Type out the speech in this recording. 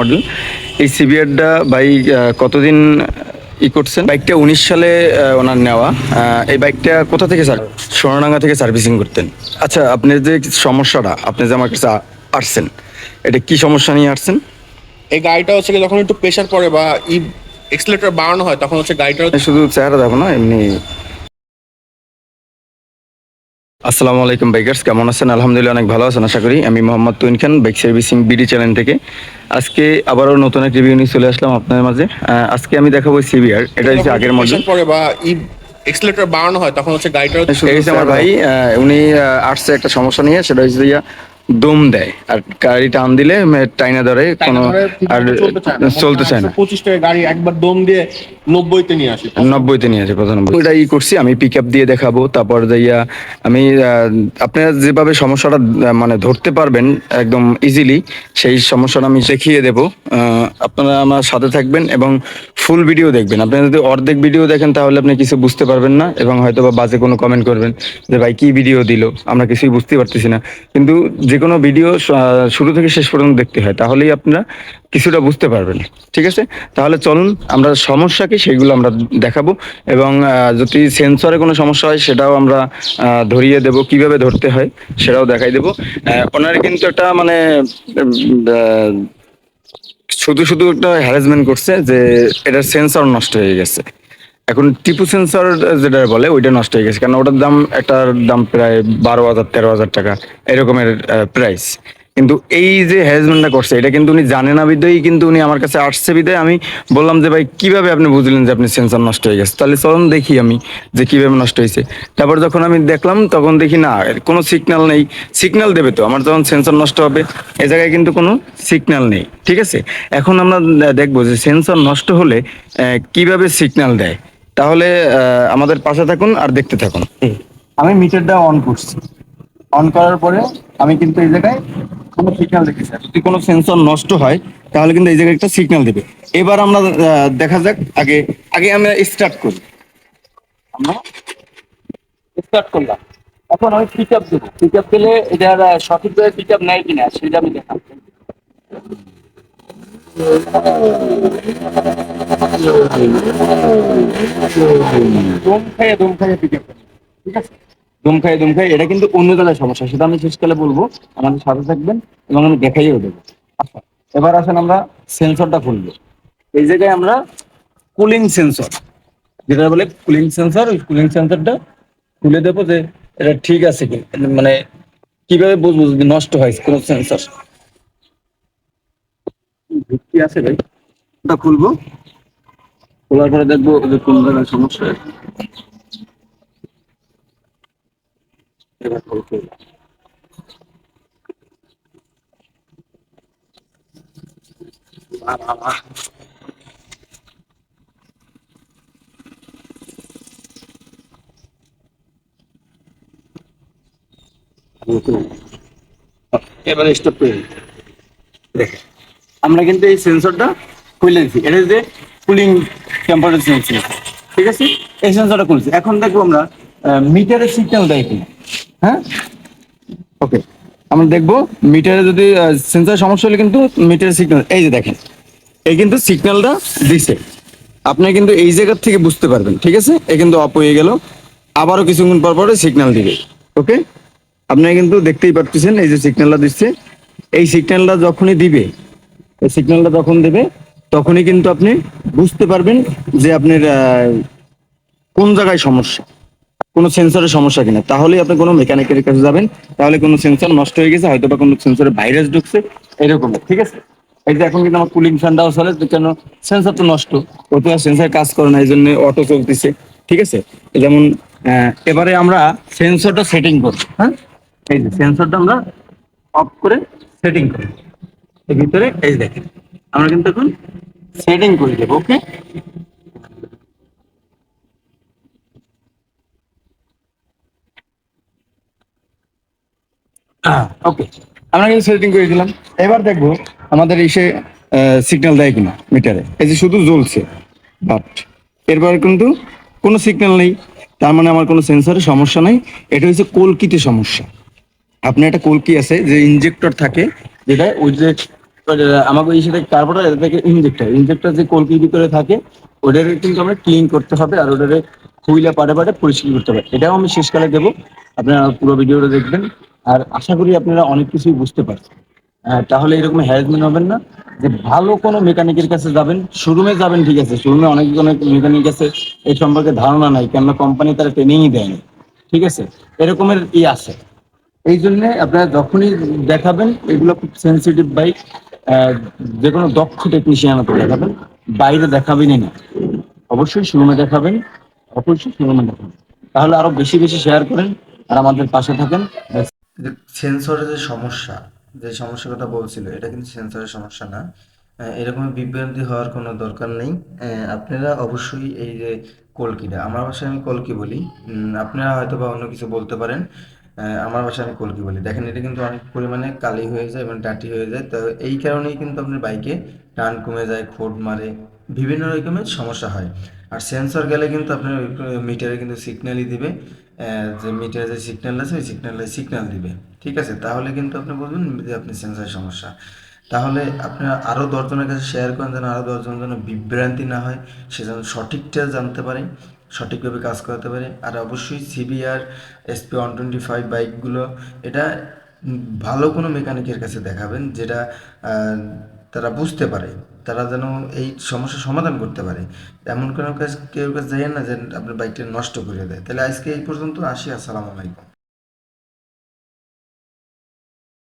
Model. এই সিবিআরটা ভাই কতদিন ই করছেন? বাইকটা উনিশ সালে ওনার নেওয়া। আহ, এই বাইকটা কোথা থেকে স্যার সোনাডাঙ্গা থেকে সার্ভিসিং করতেন? আচ্ছা আপনার যে সমস্যাটা আপনি যে আমার কাছে আসছেন এটা কি সমস্যা নিয়ে আসছেন? এই গাড়িটা হচ্ছে যখন একটু প্রেশার পড়ে বা ই এক্সিলেটর বাড়ানো হয় তখন হচ্ছে গাড়িটা শুধু চেহারা দেখো না এমনি আসসালামু আলাইকুম বাইকার্স কেমন আছেন? আলহামদুলিল্লাহ অনেক ভালো আছেন আশা করি। আমি Mohammad Tuin Khan bike servicing BD channel থেকে। আজকে আবারও নতুন এক রিভিউ নিয়ে চলে আসলাম আপনাদের মাঝে। আজকে আমি দেখাবো সিবিআর এটা হচ্ছে আগের মডেল পড়ে বা এক্সিলেটর বাড়ানো হয় তখন হচ্ছে গাড়িটা হচ্ছে আমার ভাই উনি আসছে একটা সমস্যা নিয়ে সেটা হচ্ছে দম দেয়। আর গাড়ি টান দিলে টাইনা ধরে কোনো আর চলতে চায় না। পঁচিশ টাকা গাড়ি একবার দম দিয়ে নব্বইতে নিয়ে আসে। নব্বইতে নিয়ে ওইটা ই করছি আমি পিক আপ দিয়ে দেখাবো তারপর যাইয়া আমি আপনারা যেভাবে সমস্যাটা মানে ধরতে পারবেন একদম ইজিলি সেই সমস্যাটা আমি দেখিয়ে দেবো। আপনারা আমার সাথে থাকবেন এবং ফুল ভিডিও দেখবেন। আপনারা যদি অর্ধেক ভিডিও দেখেন তাহলে আপনি কিছু বুঝতে পারবেন না এবং হয়তো বা বাজে কোনো কমেন্ট করবেন যে ভাই কি ভিডিও দিল? আমরা কিছুই বুঝতে পারতেছি না। কিন্তু যে কোনো ভিডিও শুরু থেকে শেষ পর্যন্ত দেখতে হয়। তাহলেই আপনারা কিছুটা বুঝতে পারবেন, ঠিক আছে? তাহলে চলুন, আমরা সমস্যা কি সেগুলো আমরা দেখাবো এবং যদি সেন্সরে কোনো সমস্যা হয় সেটাও আমরা ধরিয়ে দেব, কীভাবে ধরতে হয় সেটাও দেখাই দেবো। ওনার কিন্তু একটা মানে শুধু শুধু একটা হ্যারাসমেন্ট করছে যে এটার সেন্সর নষ্ট হয়ে গেছে। এখন টিপু সেন্সর যেটা বলে, ওইটা নষ্ট হয়ে গেছে কারণ ওটার দাম একটার দাম প্রায় বারো হাজার, তেরো হাজার টাকা, এরকমের প্রাইস কিন্তু এই যে হ্যারাসমেন্টটা করছে, এটা কিন্তু উনি জানে না বিদায়ই কিন্তু উনি আমার কাছে আসছে বিদায় আমি বললাম যে, ভাই, কীভাবে আপনি বুঝলেন যে আপনি সেন্সর নষ্ট হয়ে গেছে? তাহলে চলুন দেখি আমি যে কীভাবে নষ্ট হয়েছে। তারপর যখন আমি দেখলাম, তখন দেখি না কোনো সিগন্যাল নেই। সিগন্যাল দেবে তো, আমার যখন সেন্সর নষ্ট হবে, এ জায়গায় কিন্তু কোনো সিগন্যাল নেই, ঠিক আছে? এখন আমরা দেখব যে সেন্সর নষ্ট হলে কীভাবে সিগন্যাল দেয়? তাহলে আমাদের পাশে থাকুন আর দেখতে থাকুন। আমি মিটারটা অন করছি। অন করার পরে আমি কিন্তু এই জায়গায় কোনো সিগন্যাল দেখেছি যদি কোনো সেন্সর নষ্ট হয়, তাহলে কিন্তু এই জায়গায় একটা সিগন্যাল দেবে। এবার আমরা দেখা যাক আগে আগে আমরা স্টার্ট করি। আমরা স্টার্ট করলাম। এখন আমি পিক আপ দেবো। পিক আপ দিলে এটার সঠিকভাবে পিক আপ নেয় কিনা, সেটা আমি দেখাবো দম খাইয়ে দম খাইয়ে পিক আপ ঠিক আছে? দম খাই এটা কিন্তু অন্য জায়গায় সমস্যা। সেটা আমি শেষকালে বলব। আমাদের সাথে থাকবেন এবং আমি দেখাইও দেবো। আচ্ছা এবার আসেন আমরা সেন্সরটা খুলবো। এই জায়গায় আমরা কুলিং সেন্সর যেটা বলে কুলিং সেন্সর, ওই কুলিং সেন্সরটা খুলে দেবো যে এটা ঠিক আছে কি মানে কীভাবে বুঝব যদি নষ্ট হয় কোনো সেন্সর। ভিত্তি আছে ভাই? ওটা খুলবো। খোলার পরে দেখব যে কোন জায়গায় সমস্যা এবার বাহ। এবারে স্টপ করে। দেখেন আমরা কিন্তু এই সেন্সরটা খুলে দিচ্ছি এটা যে কুলিং টেম্পারেচার সেন্সর ঠিক আছে? এই সেন্সরটা খুলছি এখন দেখব আমরা মিটারের সিগন্যাল দেয় কিনা। হ্যাঁ? ওকে আমরা দেখব মিটারে যদি সেন্সর সমস্যা হলে কিন্তু মিটারের সিগন্যাল এই যে দেখেন, এই কিন্তু সিগন্যালটা দিছে। আপনি কিন্তু এই জায়গার থেকে বুঝতে পারবেন, ঠিক আছে? এ কিন্তু অফ হয়ে গেল, আবারও কিছুক্ষণ পর পরে সিগন্যাল দিবে ওকে আপনি কিন্তু দেখতেই পাচ্ছেন এই যে সিগন্যালটা দিচ্ছে এই সিগন্যালটা যখনই দিবে, এই সিগন্যালটা যখন দেবে, তখনই কিন্তু আপনি বুঝতে পারবেন যে আপনার কোন জায়গায় সমস্যা। কোনো সেন্সরের সমস্যা কিনা। তাহলে আপনি কোনো মেকানিকের কাছে যাবেন, তাহলে কোনো সেন্সর নষ্ট হয়ে গেছে হয়তো বা কোনো সেন্সরে ভাইরাস ঢুকছে, এরকম। ঠিক আছে? এই যে এখন কিন্তু আমার কুলিং ফ্যানটাও চলে কেন সেন্সর তো নষ্ট? ও তো সেন্সর কাজ করে না এই জন্য অটো চলতেছে। ঠিক আছে? যেমন এবারে আমরা সেন্সরটা সেটিং করব হ্যাঁ? এই যে সেন্সরটা আমরা অফ করে সেটিং করি। এর ভিতরে, এই দেখেন, আমরা কিন্তু এখন সেটিং করে দেবো ওকে ওকে আমরা কিন্তু সেটিং করে দিলাম। এবার দেখব আমাদের এসে সিগন্যাল দেয় কিনা মিটারে এই যে শুধু জ্বলছে বাট এরপর কিন্তু কোনো সিগন্যাল নেই। তার মানে আমার কোনো সেন্সরের সমস্যা নাই। এটা হচ্ছে কলকিতে সমস্যা। আপনার একটা কলকি আছে, যে ইনজেক্টর থাকে, যেটা ওই যে, আমাকে এই কার্বোটার এটা থেকে ইনজেক্টর ইনজেক্টর যে কলকির ভিতরে থাকে ওটার কিন্তু আমরা ক্লিন করতে হবে আর ওটারে খুইলা পাড়ে পাড়ে পরিষ্কার করতে হবে। এটাও আমি শেষকালে দেবো। আপনারা পুরো ভিডিওটা দেখবেন। আর আশা করি আপনারা অনেক কিছুই বুঝতে পারছেন। তাহলে এরকম হ্যারাসমেন্ট হবেন না, যে ভালো কোনো মেকানিকের কাছে যাবেন শোরুমে যাবেন, ঠিক আছে? শোরুমে অনেক অনেক মেকানিক আছে, এই সম্পর্কে ধারণা নাই, কেননা কোম্পানি তারা ট্রেনিংই দেয়নি, ঠিক আছে? এরকমের ই আছে। এই জন্য আপনারা যখনই দেখাবেন, এগুলো খুব সেন্সিটিভ বাইক যে কোনো দক্ষ টেকনিশিয়ানকে দেখাবেন, বাইরে দেখাবেনই না। অবশ্যই শোরুমে দেখাবেন, অবশ্যই শোরুমে দেখাবেন। তাহলে আরও বেশি বেশি শেয়ার করেন, আর আমাদের পাশে থাকেন। সেন্সরের যে সমস্যা, যে সমস্যার কথা বলছিল, এটা কিন্তু সেন্সরের সমস্যা না। এরকম বিভ্রান্তি হওয়ার কোনো দরকার নেই। আপনারা অবশ্যই এই যে কলকিটা আমার ভাষায় আমি কলকি বলি। আপনারা হয়তো বা অন্য কিছু বলতে পারেন। আমার ভাষায় আমি কলকি বলি। দেখেন, এটা কিন্তু অনেক পরিমাণে কালি হয়ে যায় এবং ডাটি হয়ে যায়। তো এই কারণেই কিন্তু আপনার বাইকে টান কমে যায়, খোট মারে, বিভিন্ন রকমের সমস্যা হয়। আর সেন্সর গেলে কিন্তু আপনার মিটারে কিন্তু সিগন্যালই দিবে। যে মিটারে যে সিগন্যাল আছে, ওই সিগন্যালে সিগন্যাল দিবে। ঠিক আছে? তাহলে কিন্তু আপনি বলবেন যে আপনি সেন্সার সমস্যা। তাহলে আপনারা আরও দশজনের কাছে শেয়ার করেন যেন আরও দশজন যেন বিভ্রান্তি না হয়, সে যেন সঠিকটা জানতে পারে, সঠিকভাবে কাজ করাতে পারে। আর অবশ্যই CBR SP one twenty five বাইকগুলো এটা ভালো কোনো মেকানিকের কাছে দেখাবেন, যেটা তারা বুঝতে পারে, তারা যেন এই সমস্যার সমাধান করতে পারে। এমন কোনো কাজ কেউ কাছে যায় না যে আপনার বাইকটা নষ্ট করে দেয়। তাহলে আজকে এই পর্যন্ত আসি, আসসালামু আলাইকুম।